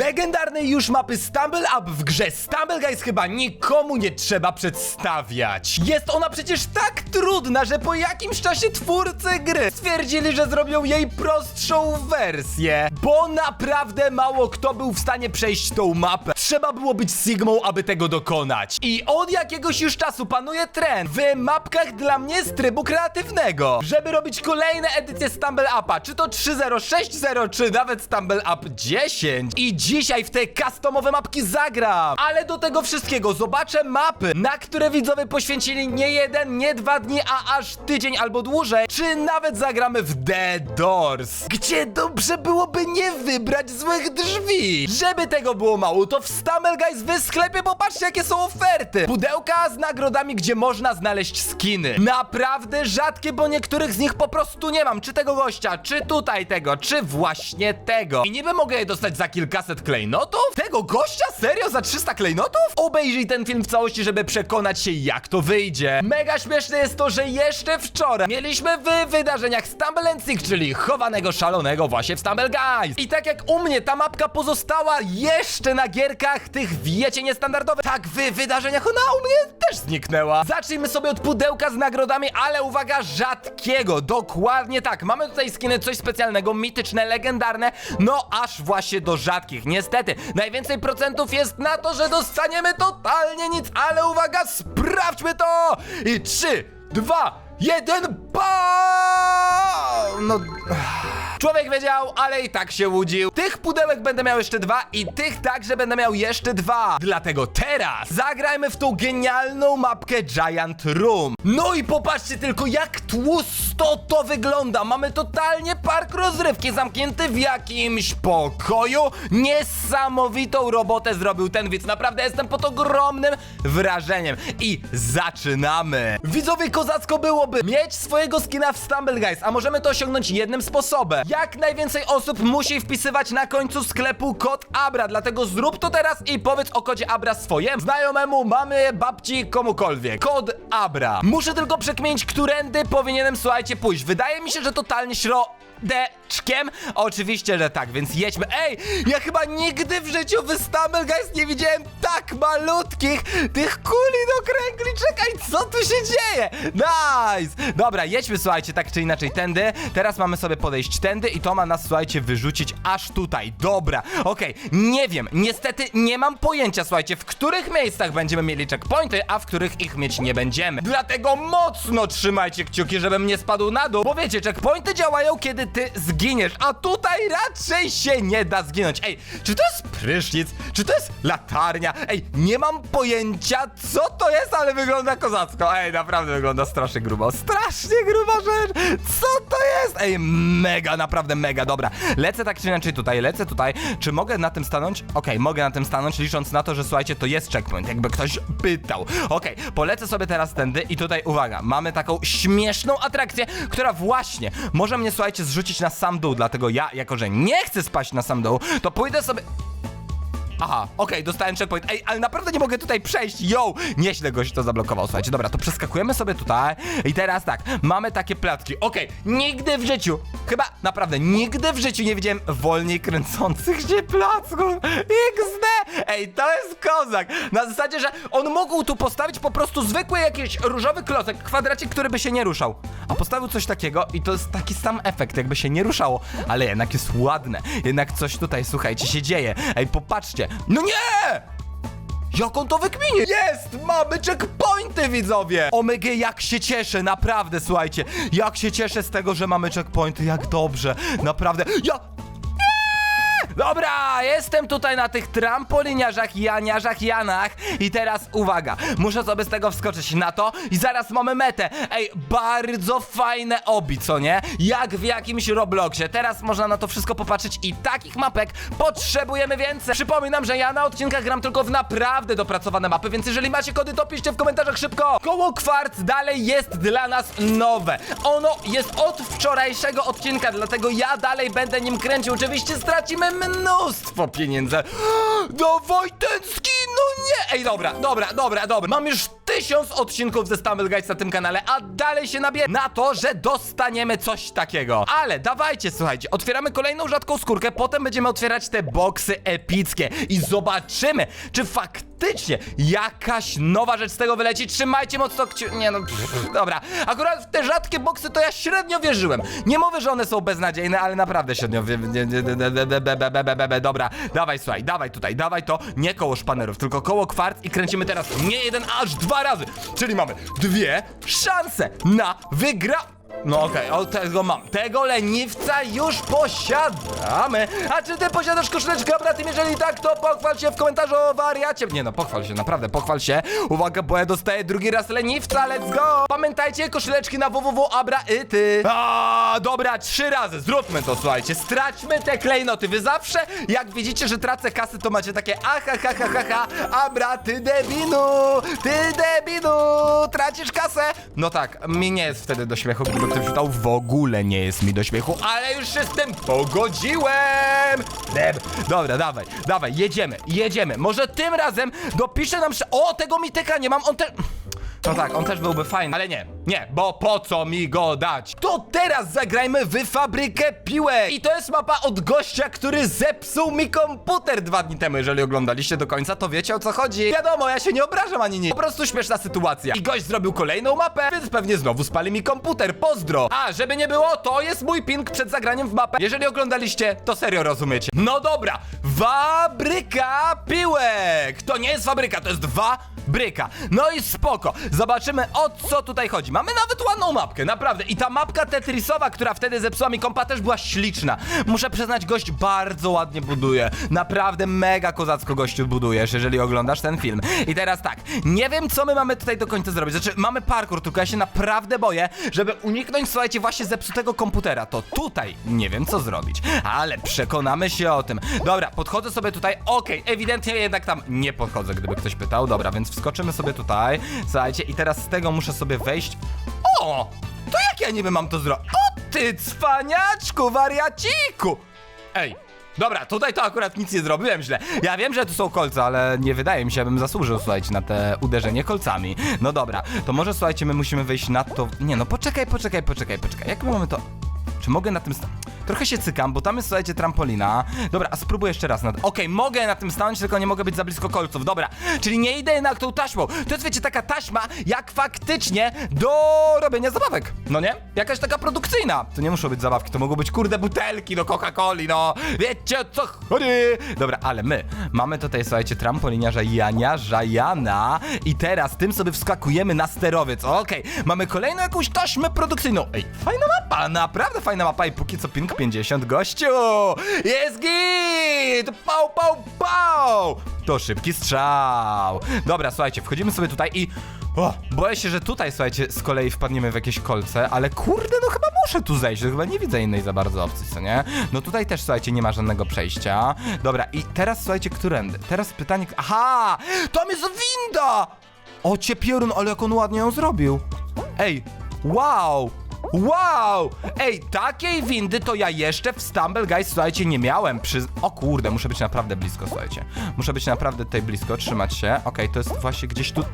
legendarnej już mapy Stumble Up w grze Stumble Guys chyba nikomu nie trzeba przedstawiać. Jest ona przecież tak trudna, że po jakimś czasie twórcy gry stwierdzili, że zrobią jej prostszą wersję, bo naprawdę mało kto był w stanie przejść tą mapę. Trzeba było być Sigmą, aby tego dokonać. I od jakiegoś już czasu panuje trend w mapkach dla mnie z trybu kreatywnego, żeby robić kolejne edycje Stumble Upa, czy to 3.0, 6.0, czy nawet Stumble Up 10. I dzisiaj w te customowe mapki zagram. Ale do tego wszystkiego zobaczę mapy, na które widzowie poświęcili nie jeden, nie dwa dni, a aż tydzień albo dłużej, czy nawet zagramy w The Doors, gdzie dobrze byłoby nie wybrać złych drzwi. Żeby tego było mało, to w Stumble Guys w sklepie popatrzcie jakie są oferty. Pudełka z nagrodami, gdzie można znaleźć skiny. Naprawdę rzadkie, bo niektórych z nich po prostu nie mam. Czy tego gościa, czy tutaj tego, czy właśnie tego. I niby mogę je dostać za kilkaset klejnotów? Tego gościa? Serio? Za 300 klejnotów? Obejrzyj ten film w całości, żeby przekonać się jak to wyjdzie. Mega śmieszne jest to, że jeszcze wczoraj mieliśmy w wydarzeniach Stumble and Seek, czyli chowanego szalonego właśnie w Stumble Guys. I tak jak u mnie ta mapka pozostała jeszcze na gierkach tych wiecie niestandardowych, tak w wydarzeniach ona u mnie też zniknęła. Zacznijmy sobie od pudełka z nagrodami, ale uwaga, rzadkiego. Dokładnie tak. Mamy tutaj skiny coś specjalnego, mityczne, legendarne, no aż właśnie do rzadkich. Niestety, najwięcej procentów jest na to, że dostaniemy totalnie nic, ale uwaga, sprawdźmy to! I trzy, dwa, jeden, bam! No... Człowiek wiedział, ale i tak się łudził. Tych pudełek będę miał jeszcze dwa i tych także będę miał jeszcze dwa. Dlatego teraz zagrajmy w tą genialną mapkę Giant Room. No i popatrzcie tylko jak tłusto to wygląda. Mamy totalnie park rozrywki zamknięty w jakimś pokoju. Niesamowitą robotę zrobił ten widz. Naprawdę jestem pod ogromnym wrażeniem. I zaczynamy. Widzowie kozacko byłoby mieć swojego skina w Stumble Guys, a możemy to osiągnąć jednym sposobem. Jak najwięcej osób musi wpisywać na końcu sklepu kod Abra, dlatego zrób to teraz i powiedz o kodzie Abra swojemu znajomemu, mamy, babci, komukolwiek. Kod Abra. Muszę tylko przekmienić, którędy powinienem, słuchajcie, pójść. Wydaje mi się, że totalnie śro... Deczkiem? Oczywiście, że tak, więc jedźmy. Ej, ja chyba nigdy w życiu w Stumble Guys nie widziałem tak malutkich tych kuli do kręgli. Czekaj, co tu się dzieje? Nice! Dobra, jedźmy, słuchajcie, tak czy inaczej tędy. Teraz mamy sobie podejść tędy i to ma nas, słuchajcie, wyrzucić aż tutaj. Dobra, okej, nie wiem, niestety nie mam pojęcia, słuchajcie, w których miejscach będziemy mieli checkpointy, a w których ich mieć nie będziemy. Dlatego mocno trzymajcie kciuki, żebym nie spadł na dół, bo wiecie, checkpointy działają, kiedy ty zginiesz, a tutaj raczej się nie da zginąć. Ej, czy to jest prysznic? Czy to jest latarnia? Ej, nie mam pojęcia, co to jest, ale wygląda kozacko. Ej, naprawdę wygląda strasznie grubo. Strasznie gruba rzecz. Ej, mega, naprawdę mega, dobra. Lecę tak czy inaczej tutaj, lecę tutaj. Czy mogę na tym stanąć? Okej, mogę na tym stanąć, licząc na to, że słuchajcie, to jest checkpoint, jakby ktoś pytał. Okej, polecę sobie teraz tędy i tutaj, uwaga, mamy taką śmieszną atrakcję, która właśnie może mnie, słuchajcie, zrzucić na sam dół, dlatego ja, jako że nie chcę spaść na sam dół, to pójdę sobie... Aha, okej, dostałem checkpoint. Ej, ale naprawdę nie mogę tutaj przejść. Yo! Nieźle goś to zablokował. Słuchajcie, dobra, to przeskakujemy sobie tutaj. I teraz tak, mamy takie platki. Okej, nigdy w życiu, chyba naprawdę nigdy w życiu nie widziałem wolniej kręcących się placków. XD! Ej, to jest kozak. Na zasadzie, że on mógł tu postawić po prostu zwykły jakiś różowy klocek, kwadracik, który by się nie ruszał. A postawił coś takiego i to jest taki sam efekt, jakby się nie ruszało. Ale jednak jest ładne. Jednak coś tutaj, słuchajcie, się dzieje. Ej, popatrzcie. No nie! Jak on to wykminie? Jest! Mamy checkpointy, widzowie! Omega, jak się cieszę, naprawdę, słuchajcie. Jak się cieszę z tego, że mamy checkpointy, jak dobrze. Naprawdę. Ja... Dobra, jestem tutaj na tych trampoliniarzach, janiarzach, janach i teraz uwaga, muszę sobie z tego wskoczyć na to i zaraz mamy metę. Ej, bardzo fajne obi, co nie? Jak w jakimś Robloxie. Teraz można na to wszystko popatrzeć i takich mapek potrzebujemy więcej. Przypominam, że ja na odcinkach gram tylko w naprawdę dopracowane mapy, więc jeżeli macie kody, to piszcie w komentarzach szybko. Koło kwarc dalej jest dla nas nowe. Ono jest od wczorajszego odcinka, dlatego ja dalej będę nim kręcił. Oczywiście stracimy mnóstwo pieniędzy. Dawaj ten skin, no nie! Ej, dobra, dobra, dobra, dobra. Mam już tysiąc odcinków ze Stumble Guys na tym kanale, a dalej się nabie na to, że dostaniemy coś takiego. Ale dawajcie, słuchajcie, otwieramy kolejną rzadką skórkę, potem będziemy otwierać te boksy epickie i zobaczymy, czy faktycznie jakaś nowa rzecz z tego wyleci. Trzymajcie mocno kciu... Nie no, pff, dobra. Akurat w te rzadkie boksy to ja średnio wierzyłem. Nie mówię, że one są beznadziejne, ale naprawdę średnio Dobra, dawaj, słuchaj, dawaj tutaj, dawaj to. Nie koło szpanerów, tylko koło kwart i kręcimy teraz nie jeden, aż dwa razy. Czyli mamy dwie szanse na wygra... No okej, o tego mam. Tego leniwca już posiadamy. A czy ty posiadasz koszuleczkę, bratem? Jeżeli tak, to pochwal się w komentarzu o wariacie. Nie no, pochwal się, naprawdę, pochwal się. Uwaga, bo ja dostaję drugi raz leniwca, let's go! Pamiętajcie, koszuleczki na www, abra i ty. A, dobra, trzy razy, zróbmy to, słuchajcie. Straćmy te klejnoty. Wy zawsze, jak widzicie, że tracę kasy, to macie takie aha, ha, ha, ha, ha, abra, ty debinu, ty debinu, tracisz kasę. No tak, mi nie jest wtedy do śmiechu, gdyby ktoś czytał, w ogóle nie jest mi do śmiechu, ale już się z tym pogodziłem. Deb. Dobra, dawaj, dawaj, jedziemy, jedziemy. Może tym razem dopisze nam... sz- O, tego mityka nie mam, on też... No tak, on też byłby fajny, ale nie, nie, bo po co mi go dać? To teraz zagrajmy w fabrykę piłek! I to jest mapa od gościa, który zepsuł mi komputer dwa dni temu. Jeżeli oglądaliście do końca, to wiecie o co chodzi. Wiadomo, ja się nie obrażam ani nic. Po prostu śmieszna sytuacja. I gość zrobił kolejną mapę, więc pewnie znowu spali mi komputer. Pozdro! A, żeby nie było, to jest mój ping przed zagraniem w mapę. Jeżeli oglądaliście, to serio rozumiecie. No dobra, fabryka piłek! To nie jest fabryka, to jest dwa bryka. No i spoko. Zobaczymy o co tutaj chodzi. Mamy nawet ładną mapkę, naprawdę. I ta mapka Tetrisowa, która wtedy zepsuła mi kompa, też była śliczna. Muszę przyznać, gość bardzo ładnie buduje. Naprawdę mega kozacko gościu budujesz, jeżeli oglądasz ten film. I teraz tak, nie wiem co my mamy tutaj do końca zrobić. Znaczy, mamy parkour, tylko ja się naprawdę boję, żeby uniknąć, słuchajcie, właśnie zepsutego komputera. To tutaj nie wiem co zrobić. Ale przekonamy się o tym. Dobra, podchodzę sobie tutaj. Okej, ewidentnie jednak tam nie podchodzę, gdyby ktoś pytał. Dobra, więc wskoczymy sobie tutaj. Słuchajcie, i teraz z tego muszę sobie wejść. O! To jak ja niby mam to zrobić? O ty cwaniaczku, wariaciku! Ej, dobra, tutaj to akurat nic nie zrobiłem źle. Ja wiem, że tu są kolce, ale nie wydaje mi się, abym zasłużył, słuchajcie, na te uderzenie kolcami. No dobra, to może słuchajcie, my musimy wejść na to... Nie no, poczekaj, poczekaj, poczekaj, poczekaj. Jak my mamy to... Czy mogę na tym sta- Trochę się cykam, bo tam jest, słuchajcie, trampolina. Dobra, a spróbuję jeszcze raz. Na... Okej, mogę na tym stanąć, tylko nie mogę być za blisko kolców. Dobra, czyli nie idę jednak tą taśmą. To jest, wiecie, taka taśma, jak faktycznie do robienia zabawek. No nie? Jakaś taka produkcyjna. To nie muszą być zabawki, to mogą być, kurde, butelki do Coca-Coli, no. Wiecie co chodzi? Dobra, ale my mamy tutaj, słuchajcie, trampoliniarza Jania, Żajana i teraz tym sobie wskakujemy na sterowiec. Okej, mamy kolejną jakąś taśmę produkcyjną. Ej, fajna mapa, naprawdę fajna mapa i póki co ping 50 gościu. Jest git! Pał, pał, pał! To szybki strzał. Dobra, słuchajcie, wchodzimy sobie tutaj i... O, boję się, że tutaj, słuchajcie, z kolei wpadniemy w jakieś kolce, ale kurde, no chyba muszę tu zejść, chyba nie widzę innej za bardzo opcji, co nie? No tutaj też, słuchajcie, nie ma żadnego przejścia. Dobra, i teraz, słuchajcie, którędy? Teraz pytanie... Aha! Tam jest winda! O, ciepierun, ale jak on ładnie ją zrobił. Ej, wow! Wow! Ej, takiej windy to ja jeszcze w Stumble Guys, słuchajcie, nie miałem. Przy... O kurde, muszę być naprawdę blisko, słuchajcie. Muszę być naprawdę tutaj blisko, trzymać się. Okej, to jest właśnie gdzieś tu...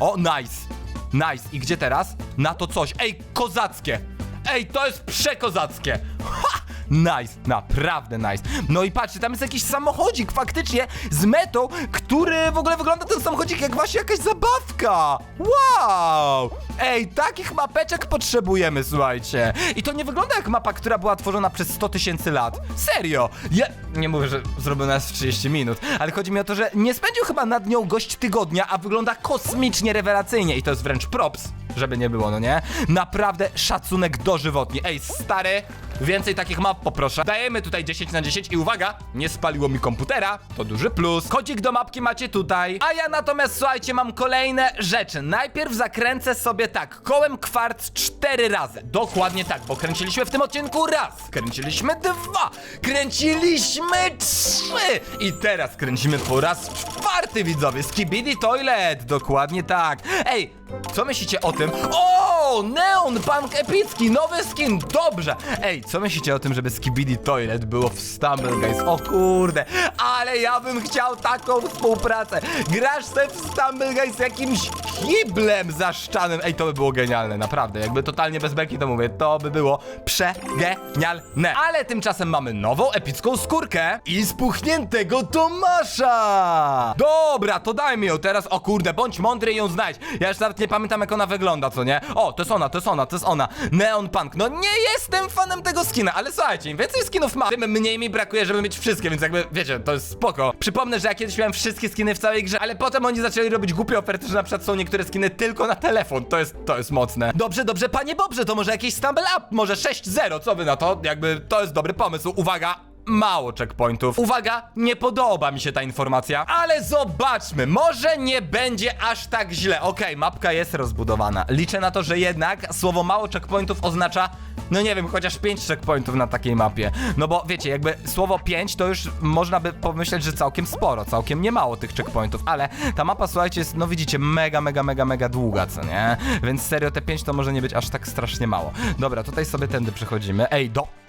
O, nice! Nice. I gdzie teraz? Na to coś. Ej, kozackie! Ej, to jest przekozackie! Ha! Nice, naprawdę nice. No i patrzcie, tam jest jakiś samochodzik faktycznie z metą, który w ogóle wygląda ten samochodzik jak właśnie jakaś zabawka. Wow! Ej, takich mapeczek potrzebujemy, słuchajcie. I to nie wygląda jak mapa, która była tworzona przez 100 tysięcy lat. Serio! Ja nie mówię, że zrobiona jest w 30 minut, ale chodzi mi o to, że nie spędził chyba nad nią gość tygodnia, a wygląda kosmicznie rewelacyjnie i to jest wręcz props, żeby nie było, no nie? Naprawdę szacunek dożywotni. Ej, stary, więcej takich map poproszę. Dajemy tutaj 10 na 10 i uwaga, nie spaliło mi komputera, to duży plus. Kodzik do mapki macie tutaj. A ja natomiast, słuchajcie, mam kolejne rzeczy. Najpierw zakręcę sobie tak, kołem kwarc 4 razy. Dokładnie tak, bo kręciliśmy w tym odcinku raz, kręciliśmy dwa, kręciliśmy trzy i teraz kręcimy po raz czwarty, widzowie. Skibidi Toilet, dokładnie tak. Ej, co myślicie o tym? O, Neon Punk Epicki, nowy skin, dobrze. Ej, co myślicie o tym, żeby Skibidi Toilet było w Stumble Guys? O kurde, ale ja bym chciał taką współpracę. Grasz se w Stumble Guys jakimś kiblem zaszczanym. Ej, to by było genialne, naprawdę. Jakby totalnie bez beki to mówię, to by było przegenialne. Ale tymczasem mamy nową epicką skórkę i spuchniętego Tomasza. Dobra, to daj mi ją teraz. O kurde, bądź mądry i ją znajdź. Ja już nawet nie pamiętam jak ona wygląda, co nie? O, to jest ona, to jest ona, to jest ona. Neon Punk. No nie jestem fanem tego skina, ale słuchajcie, im więcej skinów ma, tym mniej mi brakuje, żeby mieć wszystkie, więc jakby, wiecie, to jest spoko. Przypomnę, że ja kiedyś miałem wszystkie skiny w całej grze, ale potem oni zaczęli robić głupie oferty, że na przykład są niektóre skiny tylko na telefon. To jest, to jest mocne. Dobrze, dobrze, panie Bobrze, to może jakiś stumble up, może 6-0, co wy na to? Jakby, to jest dobry pomysł. Uwaga, mało checkpointów. Uwaga, nie podoba mi się ta informacja, ale zobaczmy, może nie będzie aż tak źle. Okej, mapka jest rozbudowana. Liczę na to, że jednak słowo mało checkpointów oznacza no nie wiem, chociaż 5 checkpointów na takiej mapie. No bo wiecie, jakby słowo 5 to już można by pomyśleć, że całkiem sporo, całkiem nie mało tych checkpointów, ale ta mapa, słuchajcie, jest, no widzicie, mega, mega, mega, mega długa, co nie? Więc serio, te 5 to może nie być aż tak strasznie mało. Dobra, tutaj sobie tędy przechodzimy. Ej, do...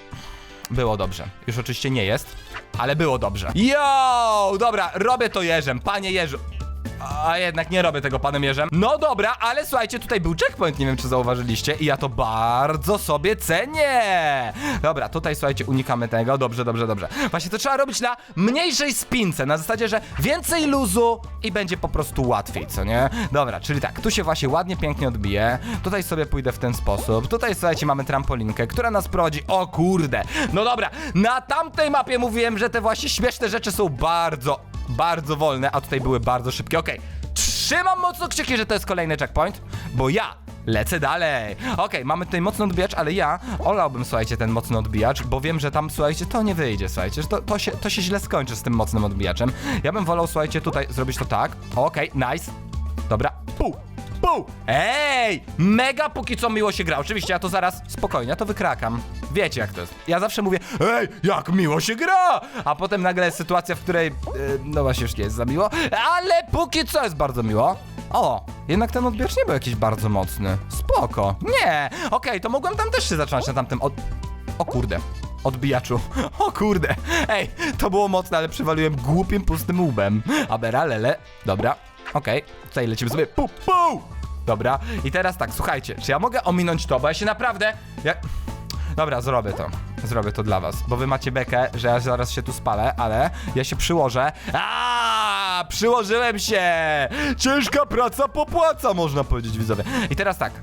Było dobrze. Już oczywiście nie jest, ale było dobrze. Yo! Dobra, robię to jeżem, panie jeżu. A jednak nie robię tego panem jeżem. No dobra, ale słuchajcie, tutaj był checkpoint, nie wiem czy zauważyliście i ja to bardzo sobie cenię. Dobra, tutaj słuchajcie, unikamy tego. Dobrze, dobrze, dobrze. Właśnie to trzeba robić na mniejszej spince, na zasadzie, że więcej luzu i będzie po prostu łatwiej, co nie? Dobra, czyli tak, tu się właśnie ładnie, pięknie odbije. Tutaj sobie pójdę w ten sposób. Tutaj słuchajcie, mamy trampolinkę, która nas prowadzi. O kurde. No dobra, na tamtej mapie mówiłem, że te właśnie śmieszne rzeczy są bardzo bardzo wolne, a tutaj były bardzo szybkie. Okej, trzymam mocno kciuki, że to jest kolejny checkpoint, bo ja lecę dalej. Okej, mamy tutaj mocny odbijacz, ale ja olałbym, słuchajcie, ten mocny odbijacz, bo wiem, że tam, słuchajcie, to nie wyjdzie, słuchajcie, że to, to, się, to się źle skończy z tym mocnym odbijaczem. Ja bym wolał, słuchajcie, tutaj zrobić to tak. Okej, nice. Dobra, pół. Pół! Ej! Mega póki co miło się gra. Oczywiście ja to zaraz spokojnie, ja to wykrakam. Wiecie jak to jest. Ja zawsze mówię, ej, jak miło się gra! A potem nagle jest sytuacja, w której, yy, no właśnie już nie jest za miło, ale póki co jest bardzo miło. O, jednak ten odbierz nie był jakiś bardzo mocny. Spoko. Nie, okej, to mogłem tam też się zacząć na tamtym od... O kurde. Odbijaczu. O kurde. Ej, to było mocne, ale przywaliłem głupim, pustym łbem. Abera, lele. Dobra. Okej, tutaj lecimy sobie. Pu, pu! Dobra, i teraz tak, słuchajcie, czy ja mogę ominąć to, bo ja się naprawdę... Ja... Dobra, zrobię to. Zrobię to dla was, bo wy macie bekę, że ja zaraz się tu spalę, ale ja się przyłożę. A, przyłożyłem się! Ciężka praca popłaca, można powiedzieć widzowie. I teraz tak.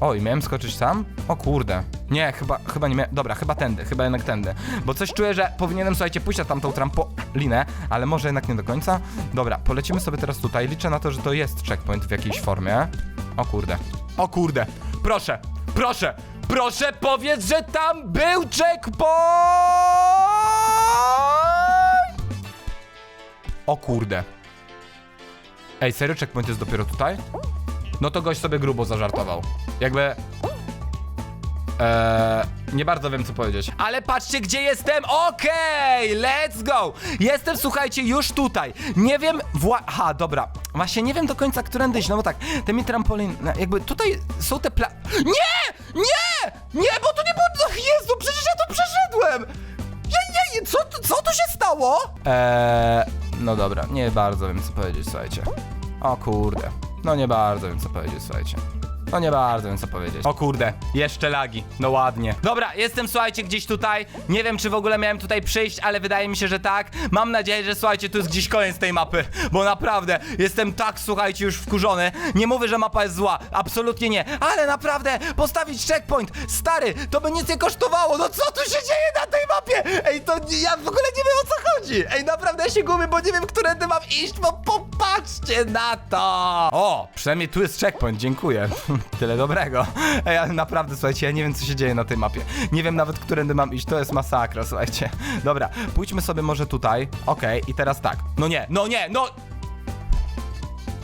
Oj, miałem skoczyć sam? O kurde. Nie, chyba, chyba nie miałem. Dobra, chyba tędy, chyba jednak tędy. Bo coś czuję, że powinienem, słuchajcie, pójść na tamtą trampolinę, ale może jednak nie do końca. Dobra, polecimy sobie teraz tutaj. Liczę na to, że to jest checkpoint w jakiejś formie. O kurde. O kurde. Proszę, proszę, proszę powiedz, że tam był checkpoint! O kurde. Ej, serio checkpoint jest dopiero tutaj? No to gość sobie grubo zażartował. Jakby... Eee, nie bardzo wiem co powiedzieć. Ale patrzcie gdzie jestem! Okej, let's go! Jestem, słuchajcie, już tutaj. Nie wiem, wła... Aha, dobra. Właśnie nie wiem do końca, którędy iść, no bo tak, tymi trampolin... no Jakby tutaj są te pla... Nie! Nie! Nie, bo tu nie było... No Jezu, przecież ja to przeszedłem! Ja, ja, co, co tu się stało? Eee, no dobra, nie bardzo wiem co powiedzieć, słuchajcie. O kurde. No nie bardzo wiem co powiedzieć, słuchajcie. No nie bardzo wiem co powiedzieć. O kurde, jeszcze lagi. No ładnie. Dobra, jestem słuchajcie gdzieś tutaj. Nie wiem czy w ogóle miałem tutaj przyjść, ale wydaje mi się, że tak. Mam nadzieję, że słuchajcie, tu jest gdzieś koniec tej mapy. Bo naprawdę jestem tak, słuchajcie, już wkurzony. Nie mówię, że mapa jest zła. Absolutnie nie. Ale naprawdę, postawić checkpoint. Stary, to by nic nie kosztowało. No co tu się dzieje na tej mapie? Ej, to ja w ogóle nie wiem o co chodzi. Ej, naprawdę ja się gubię, bo nie wiem, którędy mam iść, bo popatrzcie na to. O, przynajmniej tu jest checkpoint, dziękuję. Tyle dobrego. Ej, ale naprawdę, słuchajcie, ja nie wiem, co się dzieje na tej mapie. Nie wiem nawet, którędy mam iść, to jest masakra, słuchajcie. Dobra, pójdźmy sobie może tutaj. Okej, i teraz tak. No nie, no nie, no...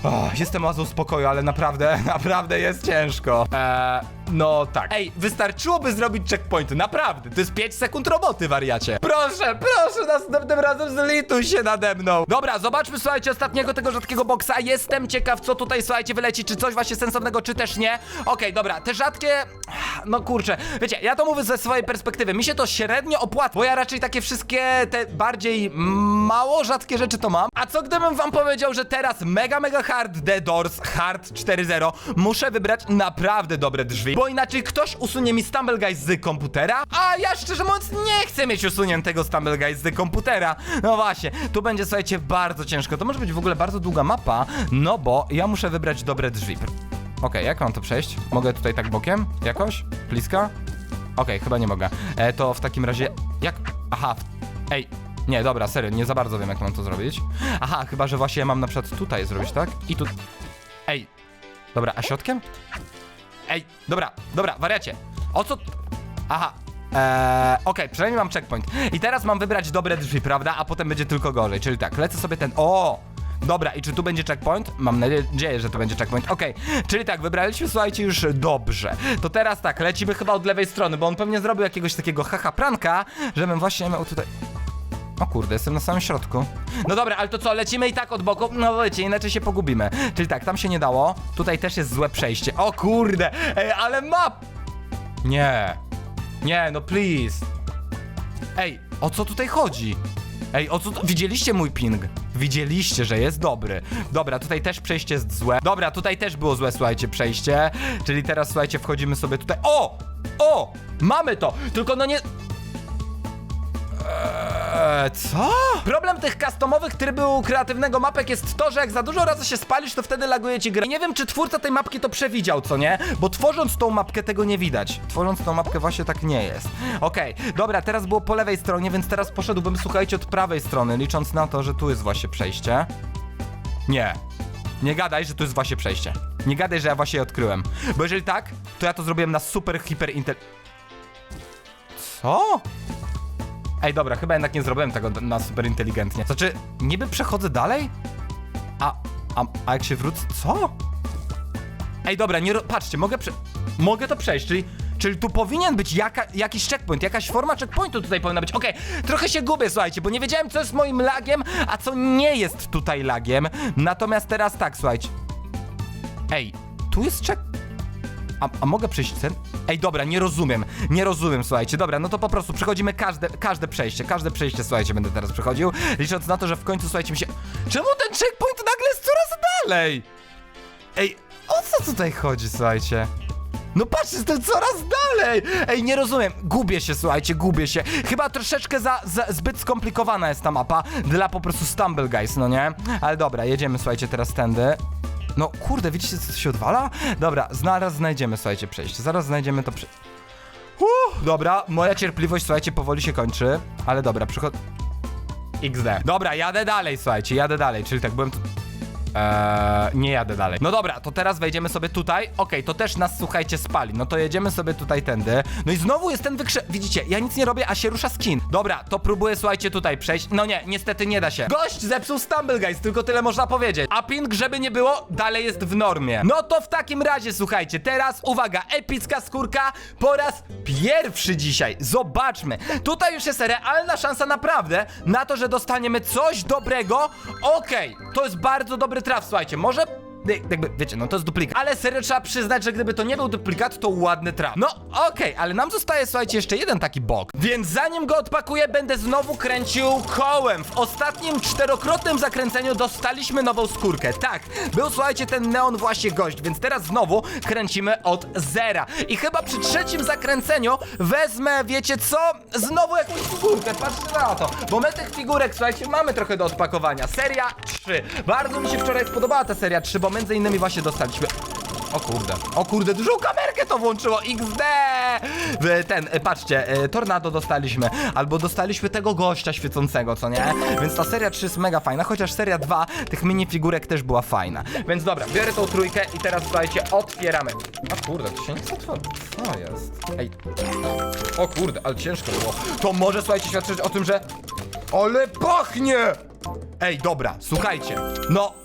Oh, jestem oazą spokoju, ale naprawdę, naprawdę jest ciężko. Eee, No tak. Ej, wystarczyłoby zrobić checkpointy, naprawdę. To jest 5 sekund roboty, wariacie. Proszę, proszę, następnym razem zlituj się nade mną. Dobra, zobaczmy, słuchajcie, ostatniego tego rzadkiego boksa. Jestem ciekaw, co tutaj, słuchajcie, wyleci. Czy coś właśnie sensownego, czy też nie. Okej, dobra, te rzadkie... No kurczę, wiecie, ja to mówię ze swojej perspektywy. Mi się to średnio opłaca, bo ja raczej takie wszystkie te bardziej mało rzadkie rzeczy to mam. A co gdybym wam powiedział, że teraz mega, mega hard The Doors Hard 4.0 muszę wybrać naprawdę dobre drzwi, bo inaczej ktoś usunie mi Stumble Guys z komputera, a ja szczerze mówiąc nie chcę mieć usuniętego Stumble Guys z komputera. No właśnie, tu będzie, słuchajcie, bardzo ciężko. To może być w ogóle bardzo długa mapa, no bo ja muszę wybrać dobre drzwi. Okej, jak mam to przejść? Mogę tutaj tak bokiem? Jakoś? Bliska? Okej, chyba nie mogę. E, to w takim razie... Jak? Aha, ej, nie, dobra, serio, nie za bardzo wiem, jak mam to zrobić. Aha, chyba, że właśnie mam na przykład tutaj zrobić, tak? I tu... Ej, dobra, a środkiem? Ej, dobra, dobra, wariacie. O co... Aha, Eee, okej, przynajmniej mam checkpoint. I teraz mam wybrać dobre drzwi, prawda? A potem będzie tylko gorzej. Czyli tak, lecę sobie ten. O! Dobra, i czy tu będzie checkpoint? Mam nadzieję, że to będzie checkpoint. Okej, czyli tak, wybraliśmy, słuchajcie, już dobrze. To teraz tak, lecimy chyba od lewej strony, bo on pewnie zrobił jakiegoś takiego haha pranka, żebym właśnie miał tutaj. O kurde, jestem na samym środku. No dobra, ale to co, lecimy i tak od boku? No wiecie, inaczej się pogubimy. Czyli tak, tam się nie dało. Tutaj też jest złe przejście. O kurde, ej, ale map! Nie. Nie, no please. Ej, o co tutaj chodzi? Ej, o co to... Widzieliście mój ping? Widzieliście, że jest dobry. Dobra, tutaj też przejście jest złe. Dobra, tutaj też było złe, słuchajcie, przejście. Czyli teraz, słuchajcie, wchodzimy sobie tutaj. O! O! Mamy to! Tylko no nie... Eee, co? Problem tych customowych trybu kreatywnego mapek jest to, że jak za dużo razy się spalisz, to wtedy laguje ci grę. I nie wiem, czy twórca tej mapki to przewidział, co nie? Bo tworząc tą mapkę tego nie widać. Tworząc tą mapkę właśnie tak nie jest. Okej, dobra, teraz było po lewej stronie, więc teraz poszedłbym, słuchajcie, od prawej strony, licząc na to, że tu jest właśnie przejście. Nie. Nie gadaj, że tu jest właśnie przejście. Nie gadaj, że ja właśnie je odkryłem. Bo jeżeli tak, to ja to zrobiłem na super, hiper, intel... Co? Ej, dobra, chyba jednak nie zrobiłem tego na super inteligentnie. Znaczy, niby przechodzę dalej? A, a, a jak się wrócę, co? Ej, dobra, nie, patrzcie, mogę prze... Mogę to przejść, czyli... Czyli tu powinien być jaka, jakiś checkpoint, jakaś forma checkpointu tutaj powinna być. Okej, trochę się gubię, słuchajcie, bo nie wiedziałem, co jest moim lagiem, a co nie jest tutaj lagiem. Natomiast teraz tak, słuchajcie. Ej, tu jest check... A, a mogę przejść ten? Ej, dobra, nie rozumiem, nie rozumiem, słuchajcie. Dobra, no to po prostu przechodzimy każde, każde przejście, każde przejście, słuchajcie, będę teraz przechodził, licząc na to, że w końcu, słuchajcie, mi się... Czemu ten checkpoint nagle jest coraz dalej? Ej, o co tutaj chodzi, słuchajcie? No patrzcie, jestem coraz dalej! Ej, nie rozumiem, gubię się, słuchajcie, gubię się. Chyba troszeczkę za, za zbyt skomplikowana jest ta mapa dla po prostu Stumble Guys, no nie? Ale dobra, jedziemy, słuchajcie, teraz tędy. No kurde, widzicie co się odwala? Dobra, zaraz znajdziemy, słuchajcie, przejście. Zaraz znajdziemy to przejście. Uh, dobra, moja cierpliwość, słuchajcie, powoli się kończy. Ale dobra, przychod... XD. Dobra, jadę dalej, słuchajcie, jadę dalej, czyli tak byłem tu... Eee, nie jadę dalej. No dobra, to teraz wejdziemy sobie tutaj. Okej, to też nas, słuchajcie, spali. No to jedziemy sobie tutaj tędy. No i znowu jest ten wykrze... Widzicie, ja nic nie robię, a się rusza skin. Dobra, to próbuję, słuchajcie, tutaj przejść. No nie, niestety nie da się. Gość zepsuł Stumble Guys, tylko tyle można powiedzieć. A ping, żeby nie było, dalej jest w normie. No to w takim razie, słuchajcie, teraz uwaga, epicka skórka po raz pierwszy dzisiaj. Zobaczmy. Tutaj już jest realna szansa naprawdę na to, że dostaniemy coś dobrego. Okej, to jest bardzo dobry traf, słuchajcie. Może jakby, wiecie, no to jest duplikat. Ale serio trzeba przyznać, że gdyby to nie był duplikat, to ładny traf. No, okej, ale nam zostaje, słuchajcie, jeszcze jeden taki bok. Więc zanim go odpakuję, będę znowu kręcił kołem. W ostatnim czterokrotnym zakręceniu dostaliśmy nową skórkę. Tak, był, słuchajcie, ten neon właśnie gość, więc teraz znowu kręcimy od zera. I chyba przy trzecim zakręceniu wezmę, wiecie co? Znowu jakąś figurkę, patrzcie na to. Bo my tych figurek, słuchajcie, mamy trochę do odpakowania. Seria 3. Bardzo mi się wczoraj spodobała ta seria 3, bo między innymi właśnie dostaliśmy... O kurde, o kurde, dużą kamerkę to włączyło, XD! Ten, e, patrzcie, e, Tornado dostaliśmy, albo dostaliśmy tego gościa świecącego, co nie? Więc ta seria 3 jest mega fajna, chociaż seria 2 tych minifigurek też była fajna. Więc dobra, biorę tą trójkę i teraz, słuchajcie, otwieramy. O kurde, to się nie otworzy. Co jest? Ej. O kurde, ale ciężko było. To może, słuchajcie, świadczyć o tym, że... Ale pachnie! Ej, dobra, słuchajcie, no...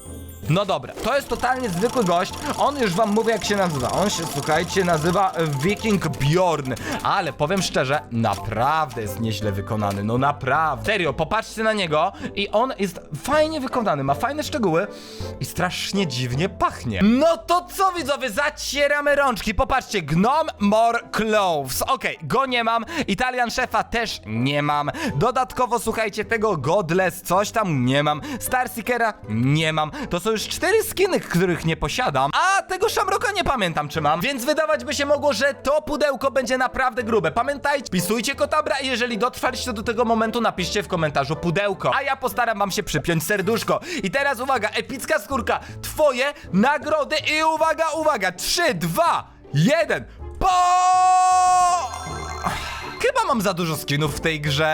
No dobra, to jest totalnie zwykły gość. On już wam mówi jak się nazywa. On się, słuchajcie, nazywa e, Viking Bjorn. Ale powiem szczerze, naprawdę jest nieźle wykonany. No naprawdę. Serio, popatrzcie na niego i on jest fajnie wykonany, ma fajne szczegóły i strasznie dziwnie pachnie. No to co widzowie, zacieramy rączki. Popatrzcie, Gnome More Cloves. Okej, go nie mam. Italian Szefa też nie mam. Dodatkowo, słuchajcie, tego Godless coś tam nie mam. Starseekera nie mam. To są już cztery skiny, których nie posiadam. A tego Shamrocka nie pamiętam, czy mam. Więc wydawać by się mogło, że to pudełko będzie naprawdę grube. Pamiętajcie, pisujcie kotabra i jeżeli dotrwaliście do tego momentu, napiszcie w komentarzu pudełko. A ja postaram wam się przypiąć serduszko. I teraz uwaga, epicka skórka. Twoje nagrody i uwaga, uwaga. 3, 2, 1. Po! Chyba mam za dużo skinów w tej grze.